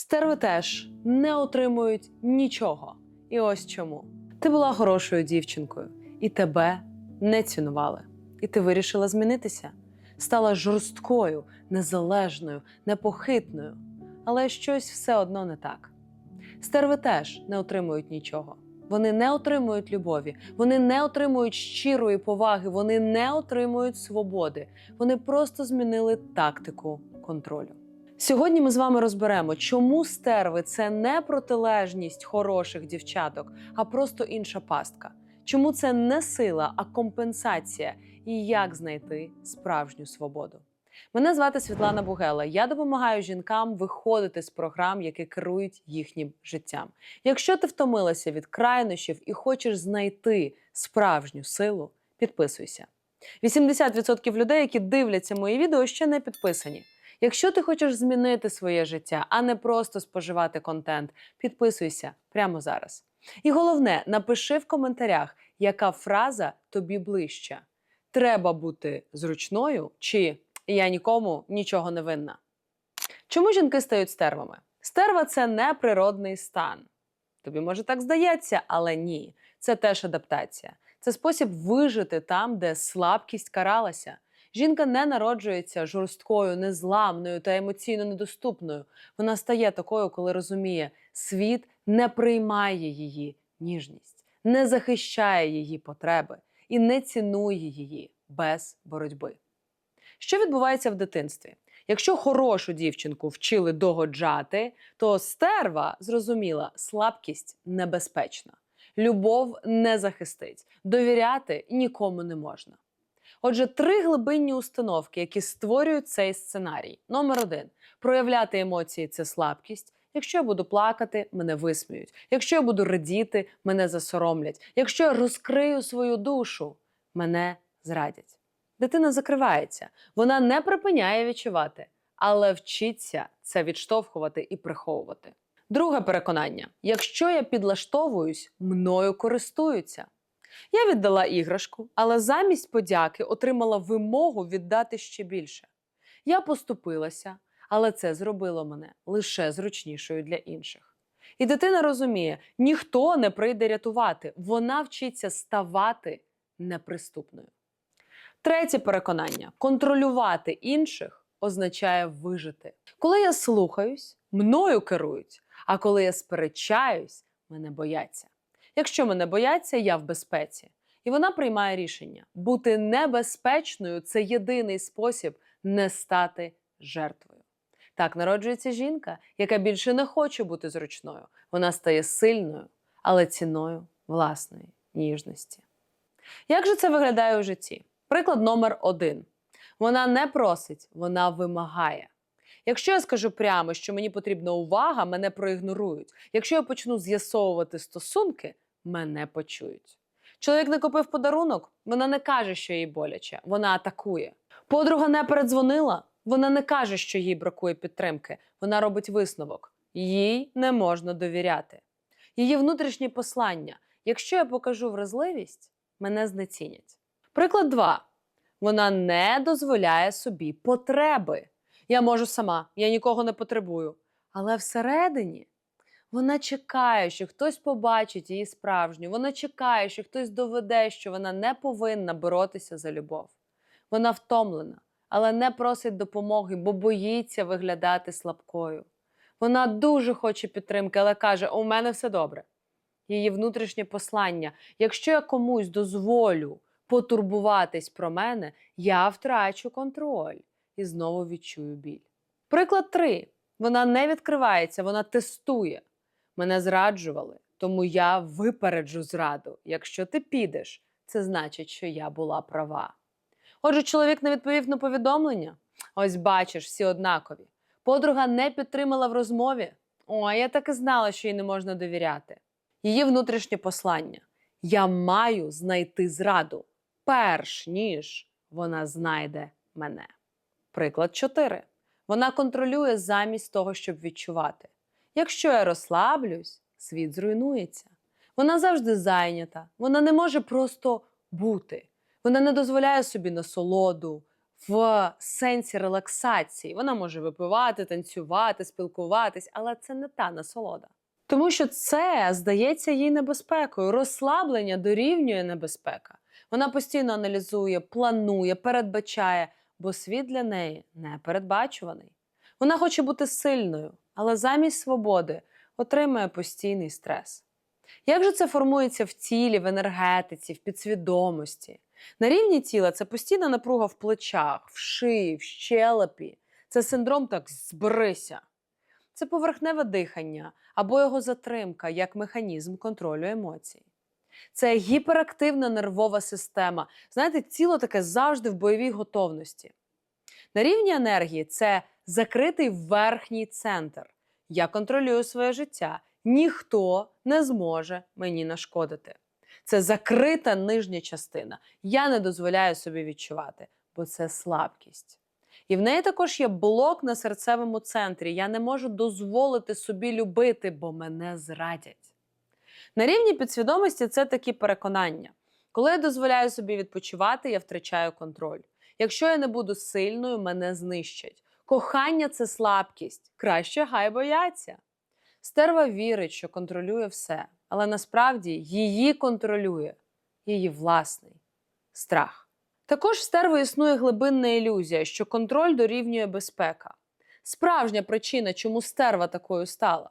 Стерви теж не отримують нічого. І ось чому. Ти була хорошою дівчинкою, і тебе не цінували. І ти вирішила змінитися. Стала жорсткою, незалежною, непохитною. Але щось все одно не так. Стерви теж не отримують нічого. Вони не отримують любові, вони не отримують щирої поваги, вони не отримують свободи. Вони просто змінили тактику контролю. Сьогодні ми з вами розберемо, чому стерви це не протилежність хороших дівчаток, а просто інша пастка. Чому це не сила, а компенсація, і як знайти справжню свободу. Мене звати Світлана Бугела. Я допомагаю жінкам виходити з програм, які керують їхнім життям. Якщо ти втомилася від крайнощів і хочеш знайти справжню силу, підписуйся. 80% людей, які дивляться мої відео, ще не підписані. Якщо ти хочеш змінити своє життя, а не просто споживати контент, підписуйся прямо зараз. І головне, напиши в коментарях, яка фраза тобі ближча. Треба бути зручною чи я нікому нічого не винна. Чому жінки стають стервами? Стерва це не природний стан. Тобі може так здається, але ні. Це теж адаптація. Це спосіб вижити там, де слабкість каралася. Жінка не народжується жорсткою, незламною та емоційно недоступною. Вона стає такою, коли розуміє, світ не приймає її ніжність, не захищає її потреби і не цінує її без боротьби. Що відбувається в дитинстві? Якщо хорошу дівчинку вчили догоджати, то стерва зрозуміла, слабкість небезпечна, любов не захистить, довіряти нікому не можна. Отже, три глибинні установки, які створюють цей сценарій. Номер один проявляти емоції це слабкість. Якщо я буду плакати, мене висміють. Якщо я буду радіти, мене засоромлять. Якщо я розкрию свою душу, мене зрадять. Дитина закривається, вона не припиняє відчувати, але вчиться це відштовхувати і приховувати. Друге переконання: якщо я підлаштовуюсь, мною користуються. Я віддала іграшку, але замість подяки отримала вимогу віддати ще більше. Я поступилася, але це зробило мене лише зручнішою для інших. І дитина розуміє, ніхто не прийде рятувати, вона вчиться ставати неприступною. Третє переконання: контролювати інших означає вижити. Коли я слухаюсь, мною керують, а коли я сперечаюсь, мене бояться. Якщо мене бояться, я в безпеці. І вона приймає рішення. Бути небезпечною це єдиний спосіб не стати жертвою. Так народжується жінка, яка більше не хоче бути зручною. Вона стає сильною, але ціною власної ніжності. Як же це виглядає у житті? Приклад номер один: вона не просить, вона вимагає. Якщо я скажу прямо, що мені потрібна увага, мене проігнорують. Якщо я почну з'ясовувати стосунки, мене почують. Чоловік не купив подарунок, вона не каже, що їй боляче, вона атакує. Подруга не передзвонила, вона не каже, що їй бракує підтримки. Вона робить висновок. Їй не можна довіряти. Її внутрішнє послання. Якщо я покажу вразливість, мене знецінять. Приклад 2. Вона не дозволяє собі потреби. Я можу сама, я нікого не потребую. Але всередині вона чекає, що хтось побачить її справжню. Вона чекає, що хтось доведе, що вона не повинна боротися за любов. Вона втомлена, але не просить допомоги, бо боїться виглядати слабкою. Вона дуже хоче підтримки, але каже: у мене все добре. Її внутрішнє послання: якщо я комусь дозволю потурбуватись про мене, я втрачу контроль і знову відчую біль. Приклад 3. Вона не відкривається, вона тестує. Мене зраджували, тому я випереджу зраду. Якщо ти підеш, це значить, що я була права. Отже, чоловік не відповів на повідомлення. Ось бачиш, всі однакові. Подруга не підтримала в розмові. О, я так і знала, що їй не можна довіряти. Її внутрішнє послання: я маю знайти зраду, перш ніж вона знайде мене. Приклад 4. Вона контролює замість того, щоб відчувати. Якщо я розслаблюсь, світ зруйнується. Вона завжди зайнята, вона не може просто бути. Вона не дозволяє собі насолоду, в сенсі релаксації. Вона може випивати, танцювати, спілкуватись, але це не та насолода. Тому що це здається їй небезпекою. Розслаблення дорівнює небезпека. Вона постійно аналізує, планує, передбачає, бо світ для неї непередбачуваний. Вона хоче бути сильною, але замість свободи отримує постійний стрес. Як же це формується в тілі, в енергетиці, в підсвідомості? На рівні тіла це постійна напруга в плечах, в шиї, в щелепі. Це синдром так зберися. Це поверхневе дихання або його затримка як механізм контролю емоцій. Це гіперактивна нервова система. Знаєте, тіло таке завжди в бойовій готовності. На рівні енергії це закритий верхній центр. Я контролюю своє життя. Ніхто не зможе мені нашкодити. Це закрита нижня частина. Я не дозволяю собі відчувати, бо це слабкість. І в неї також є блок на серцевому центрі. Я не можу дозволити собі любити, бо мене зрадять. На рівні підсвідомості це такі переконання. Коли я дозволяю собі відпочивати, я втрачаю контроль. Якщо я не буду сильною, мене знищать. Кохання це слабкість. Краще хай бояться. Стерва вірить, що контролює все, але насправді її контролює її власний страх. Також в стерви існує глибинна ілюзія, що контроль дорівнює безпека. Справжня причина, чому стерва такою стала,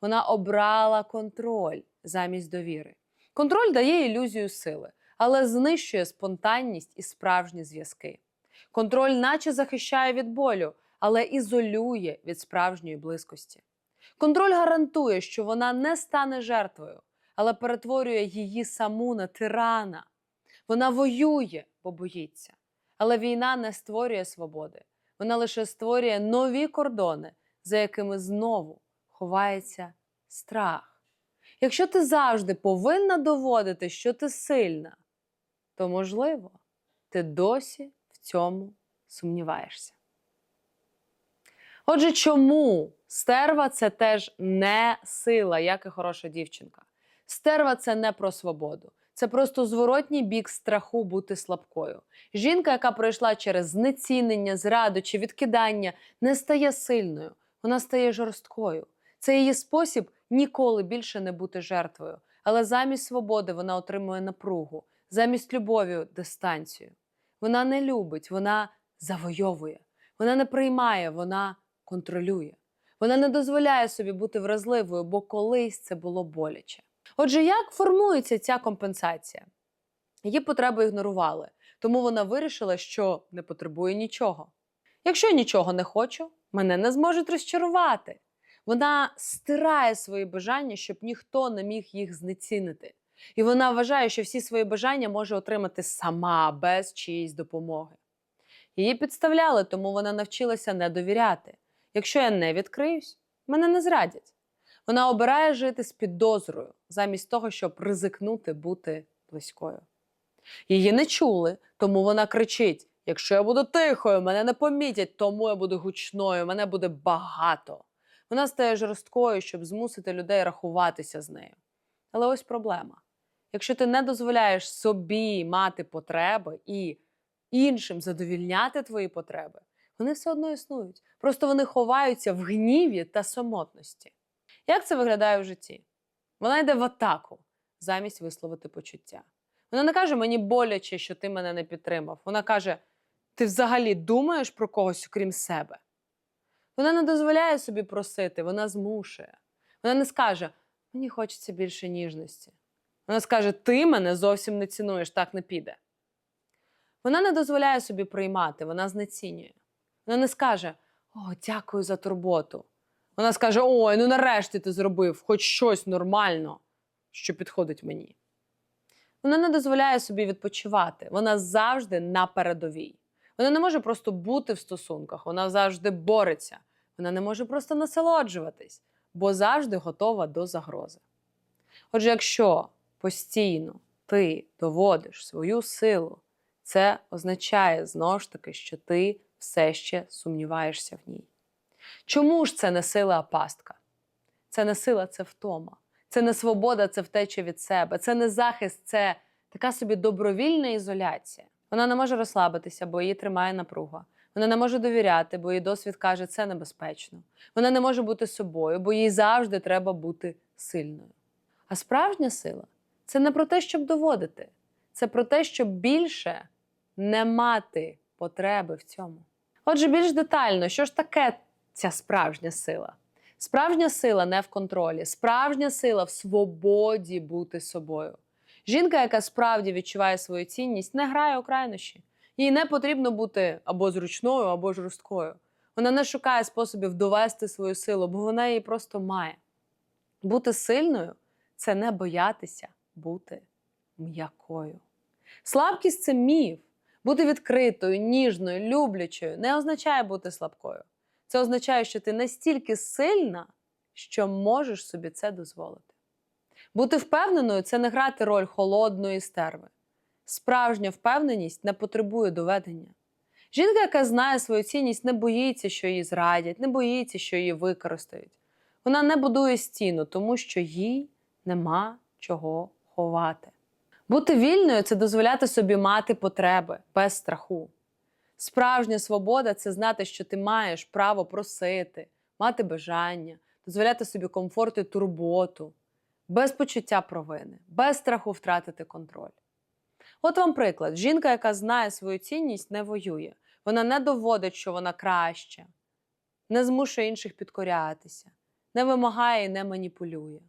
вона обрала контроль замість довіри. Контроль дає ілюзію сили, але знищує спонтанність і справжні зв'язки. Контроль, наче захищає від болю, але ізолює від справжньої близькості. Контроль гарантує, що вона не стане жертвою, але перетворює її саму на тирана. Вона воює, бо боїться. Але війна не створює свободи. Вона лише створює нові кордони, за якими знову ховається страх. Якщо ти завжди повинна доводити, що ти сильна, то можливо, ти досі в цьому сумніваєшся. Отже, чому стерва це теж не сила, як і хороша дівчинка? Стерва це не про свободу. Це просто зворотній бік страху бути слабкою. Жінка, яка пройшла через знецінення, зраду чи відкидання, не стає сильною, вона стає жорсткою. Це її спосіб ніколи більше не бути жертвою. Але замість свободи вона отримує напругу, замість любові дистанцію. Вона не любить, вона завойовує, вона не приймає, вона контролює. Вона не дозволяє собі бути вразливою, бо колись це було боляче. Отже, як формується ця компенсація? Її потреби ігнорували, тому вона вирішила, що не потребує нічого. Якщо нічого не хочу, мене не зможуть розчарувати. Вона стирає свої бажання, щоб ніхто не міг їх знецінити. І вона вважає, що всі свої бажання може отримати сама без чиїсь допомоги. Її підставляли, тому вона навчилася не довіряти. Якщо я не відкриюсь, мене не зрадять. Вона обирає жити з підозрою, замість того, щоб ризикнути бути близькою. Її не чули, тому вона кричить: якщо я буду тихою, мене не помітять, тому я буду гучною, мене буде багато. Вона стає жорсткою, щоб змусити людей рахуватися з нею. Але ось проблема: якщо ти не дозволяєш собі мати потреби і іншим задовільняти твої потреби, вони все одно існують. Просто вони ховаються в гніві та самотності. Як це виглядає в житті? Вона йде в атаку замість висловити почуття. Вона не каже, мені боляче, що ти мене не підтримав. Вона каже: ти взагалі думаєш про когось, окрім себе. Вона не дозволяє собі просити, вона змушує. Вона не скаже, мені хочеться більше ніжності. Вона скаже, ти мене зовсім не цінуєш, так не піде. Вона не дозволяє собі приймати, вона знецінює. Вона не скаже: О, дякую за турботу. Вона скаже: Ой, ну нарешті ти зробив хоч щось нормально, що підходить мені. Вона не дозволяє собі відпочивати. Вона завжди на передовій. Вона не може просто бути в стосунках, вона завжди бореться. Вона не може просто насолоджуватись, бо завжди готова до загрози. Отже, якщо постійно ти доводиш свою силу, це означає знову ж таки, що ти все ще сумніваєшся в ній. Чому ж це не сила, а пастка? Це не сила, це втома. Це не свобода, це втеча від себе. Це не захист, це така собі добровільна ізоляція. Вона не може розслабитися, бо її тримає напруга. Вона не може довіряти, бо її досвід каже, це небезпечно. Вона не може бути собою, бо їй завжди треба бути сильною. А справжня сила це не про те, щоб доводити, це про те, щоб більше не мати потреби в цьому. Отже, більш детально, що ж таке ця справжня сила? Справжня сила не в контролі, справжня сила в свободі бути собою. Жінка, яка справді відчуває свою цінність, не грає у крайнощі. Їй не потрібно бути або зручною, або жорсткою. Вона не шукає способів довести свою силу, бо вона її просто має. Бути сильною це не боятися бути м'якою. Слабкість це міф. Бути відкритою, ніжною, люблячою не означає бути слабкою. Це означає, що ти настільки сильна, що можеш собі це дозволити. Бути впевненою це не грати роль холодної стерви. Справжня впевненість не потребує доведення. Жінка, яка знає свою цінність, не боїться, що її зрадять, не боїться, що її використають. Вона не будує стіну, тому що їй нема чого ховати. Бути вільною це дозволяти собі мати потреби без страху. Справжня свобода це знати, що ти маєш право просити, мати бажання, дозволяти собі комфорт і турботу, без почуття провини, без страху втратити контроль. От вам приклад: жінка, яка знає свою цінність, не воює. Вона не доводить, що вона краща, не змушує інших підкорятися, не вимагає і не маніпулює.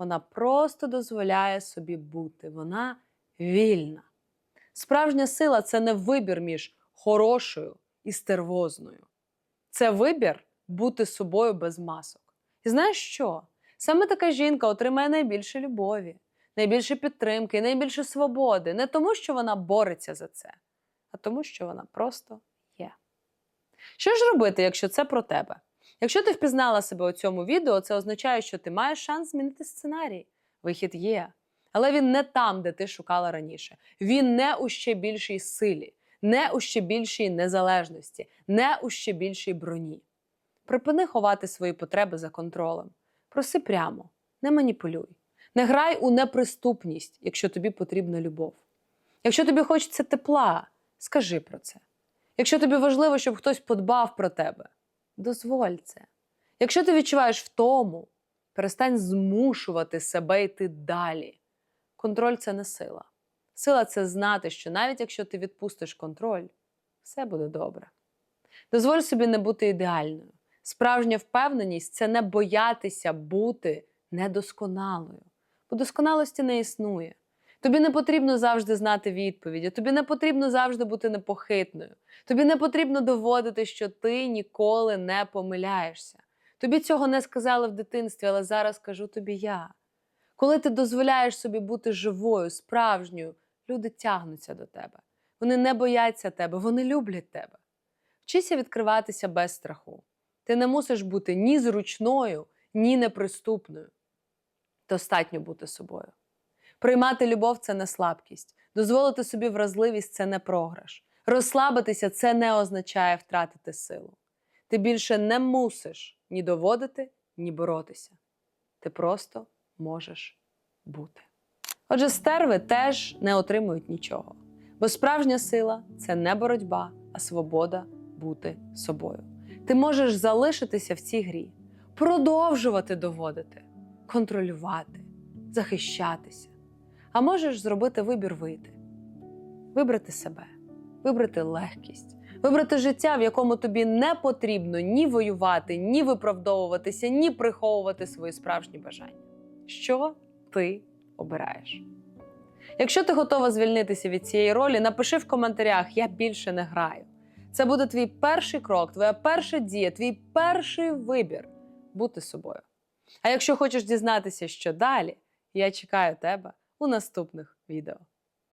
Вона просто дозволяє собі бути. Вона вільна. Справжня сила це не вибір між хорошою і стервозною. Це вибір бути собою без масок. І знаєш що? Саме така жінка отримає найбільше любові, найбільше підтримки, найбільше свободи. Не тому, що вона бореться за це, а тому, що вона просто є. Що ж робити, якщо це про тебе? Якщо ти впізнала себе у цьому відео, це означає, що ти маєш шанс змінити сценарій. Вихід є. Але він не там, де ти шукала раніше. Він не у ще більшій силі, не у ще більшій незалежності, не у ще більшій броні. Припини ховати свої потреби за контролем. Проси прямо, не маніпулюй. Не грай у неприступність, якщо тобі потрібна любов. Якщо тобі хочеться тепла, скажи про це. Якщо тобі важливо, щоб хтось подбав про тебе, дозволь це. Якщо ти відчуваєш втому, перестань змушувати себе йти далі. Контроль це не сила. Сила це знати, що навіть якщо ти відпустиш контроль, все буде добре. Дозволь собі не бути ідеальною. Справжня впевненість це не боятися бути недосконалою, бо досконалості не існує. Тобі не потрібно завжди знати відповіді, тобі не потрібно завжди бути непохитною. Тобі не потрібно доводити, що ти ніколи не помиляєшся. Тобі цього не сказали в дитинстві, але зараз кажу тобі я. Коли ти дозволяєш собі бути живою, справжньою, люди тягнуться до тебе. Вони не бояться тебе, вони люблять тебе. Вчися відкриватися без страху. Ти не мусиш бути ні зручною, ні неприступною. Достатньо бути собою. Приймати любов це не слабкість, дозволити собі вразливість це не програш. Розслабитися це не означає втратити силу. Ти більше не мусиш ні доводити, ні боротися. Ти просто можеш бути. Отже, стерви теж не отримують нічого. Бо справжня сила це не боротьба, а свобода бути собою. Ти можеш залишитися в цій грі, продовжувати доводити, контролювати, захищатися. А можеш зробити вибір вийти, вибрати себе, вибрати легкість, вибрати життя, в якому тобі не потрібно ні воювати, ні виправдовуватися, ні приховувати свої справжні бажання. Що ти обираєш? Якщо ти готова звільнитися від цієї ролі, напиши в коментарях Я більше не граю. Це буде твій перший крок, твоя перша дія, твій перший вибір бути собою. А якщо хочеш дізнатися, що далі, я чекаю тебе у наступних відео.